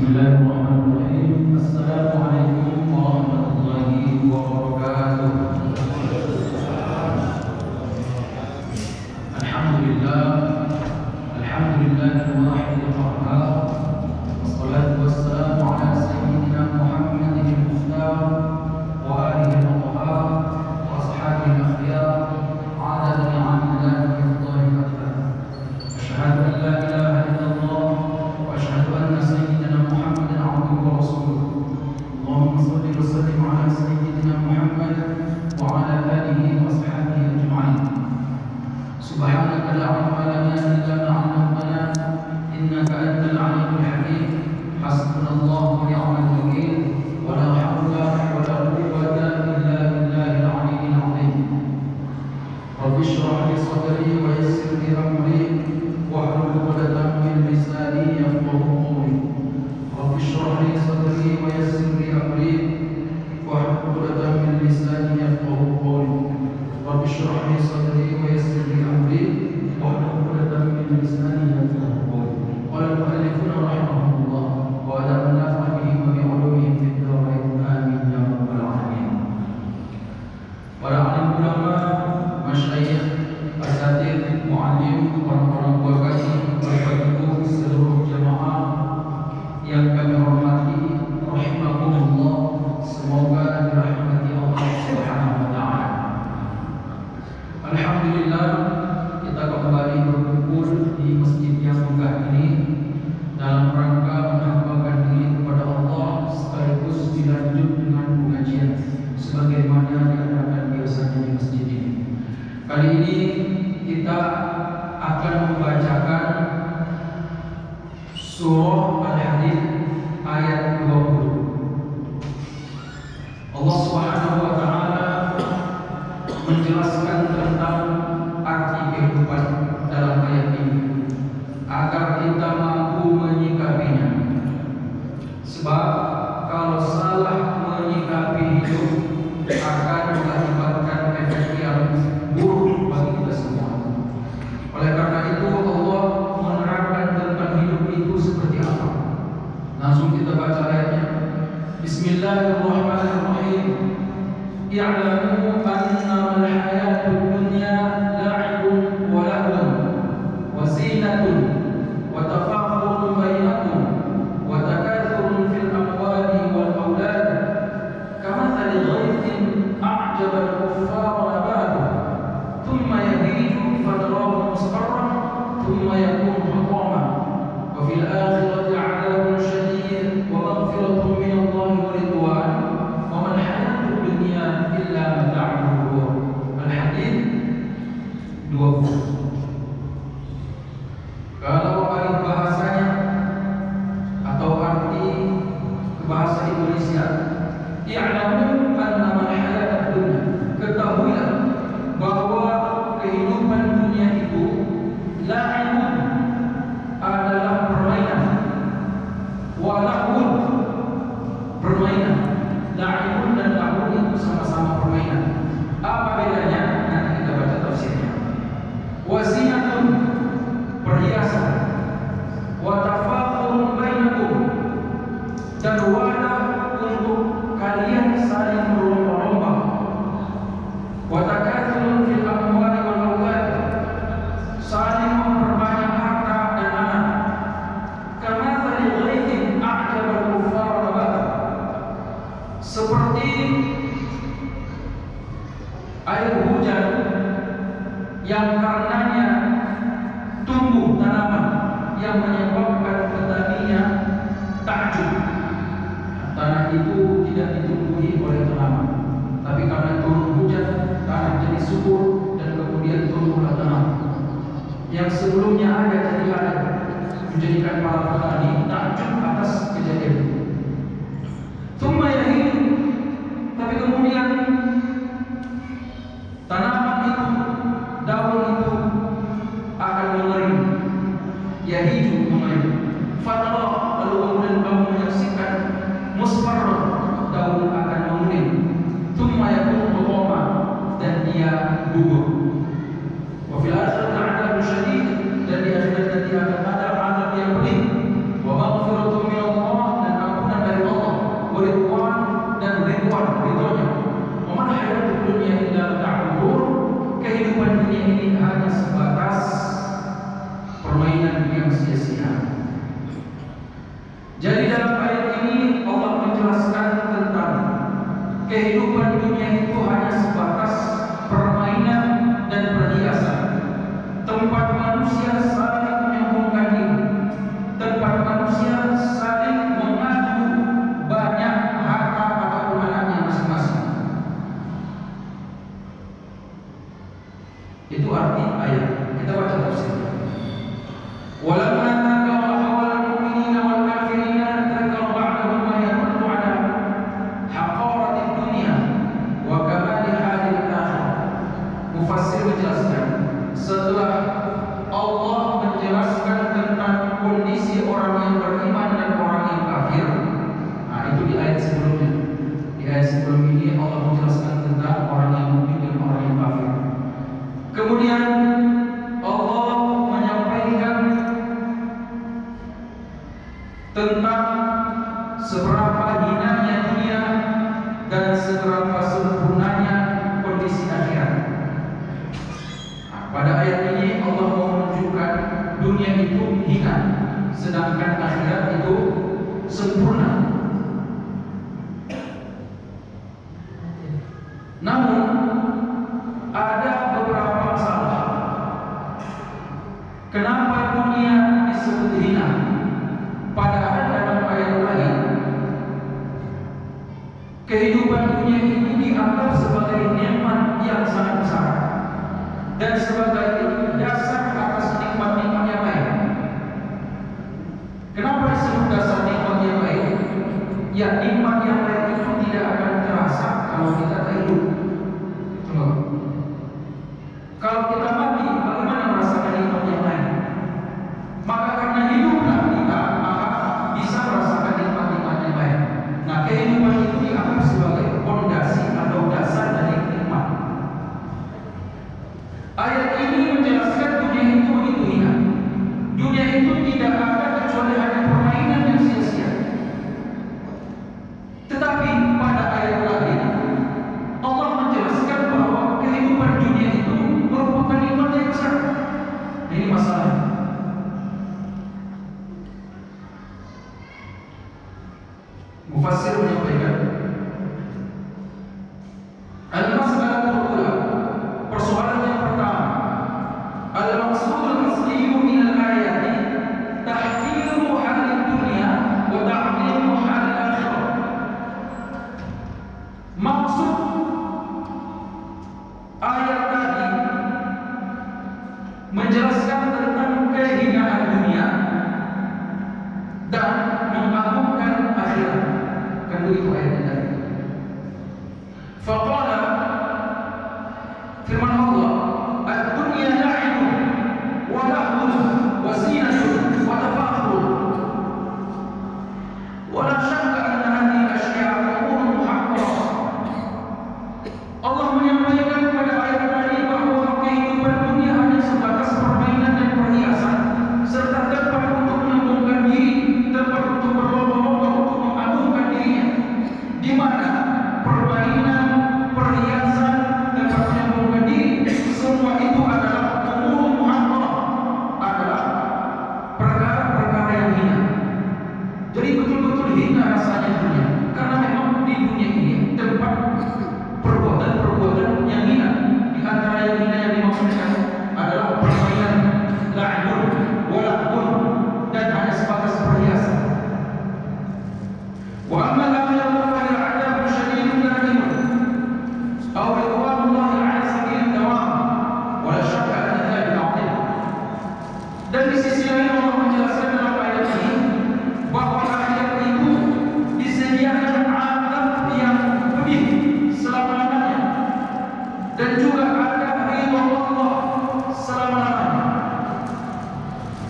بسم الله الرحمن الرحيم. السلام عليكم ورحمة الله وبركاته. الحمد لله الحمد لله الواحد القهار لساني يفقه قولي. رب اشرح لي صدري ويسر لي الرحمن الرحيم. اعلموا أنما الحياة الدنيا لعب ولهو وزينة. Islam. Ya'lamu anna al-hayata. Ketahuilah bahwa kehidupan dunia itu la'ibun air hujan yang karenanya tumbuh tanaman yang menyebabkan petaninya takjub. Tanah itu tidak ditumbuhi oleh tanaman, tapi karena turun hujan, tanah jadi subur, kehidupan dunia ini hanya sebatas permainan yang sia-sia. Jadi dalam ayat ini Allah menjelaskan tentang kehidupan dunia itu hanya sebatas permainan dan perhiasan. Tempat manusia saling menyombongkan diri. Tempat manusia saling Mufasir menjelaskan setelah Allah menjelaskan tentang kondisi orang yang beriman dan orang yang kafir. Nah, itu di ayat sebelumnya. Di ayat sebelum ini Allah menjelaskan tentang orang yang mukmin dan orang yang kafir. Kemudian Allah menyampaikan tentang seberapa hinanya dunia dan seberapa sempurnanya kondisi akhirat. Pada ayat ini Allah mau menunjukkan dunia itu hina, sedangkan akhirat itu sempurna. Namun ada beberapa masalah. Kenapa dunia disebut hina? Padahal dalam ayat lain kehidupan dunia ini dianggap sebagai nikmat yang sangat besar dan sebagai dasar atas nikmat-nikmat yang lain. Kenapa disebut dasar nikmat yang lain? Ya nikmat yang lain itu tidak akan terasa kalau kita مفسر ابن قدامه المسألة الأولى والسؤال yang pertama المقصود الأصلي من الآيات تحقيق حال الدنيا وتعظيم حال الآخرة. مقصود ayat tadi menjelaskan tentang kehinaan dunia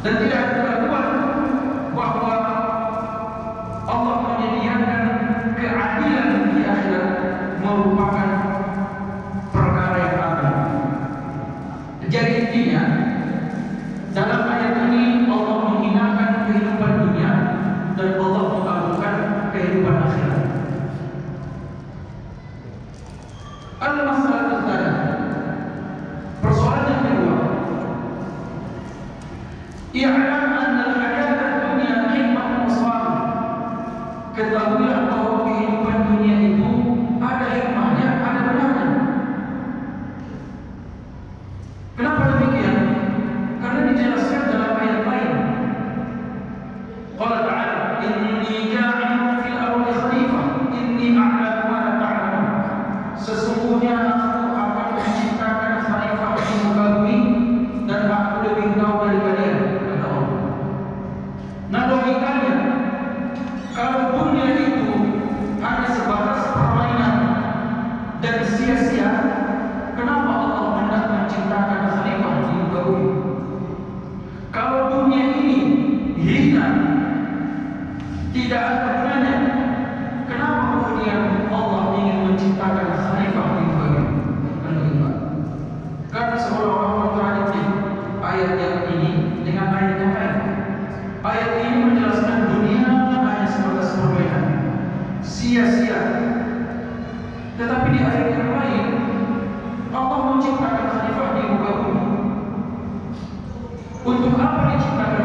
Dan tidak keraguan bahwa Allah menyediakan keadilan di akhirat merupakan perkara yang agung. Jadi intinya dalam Untuk apa diciptakan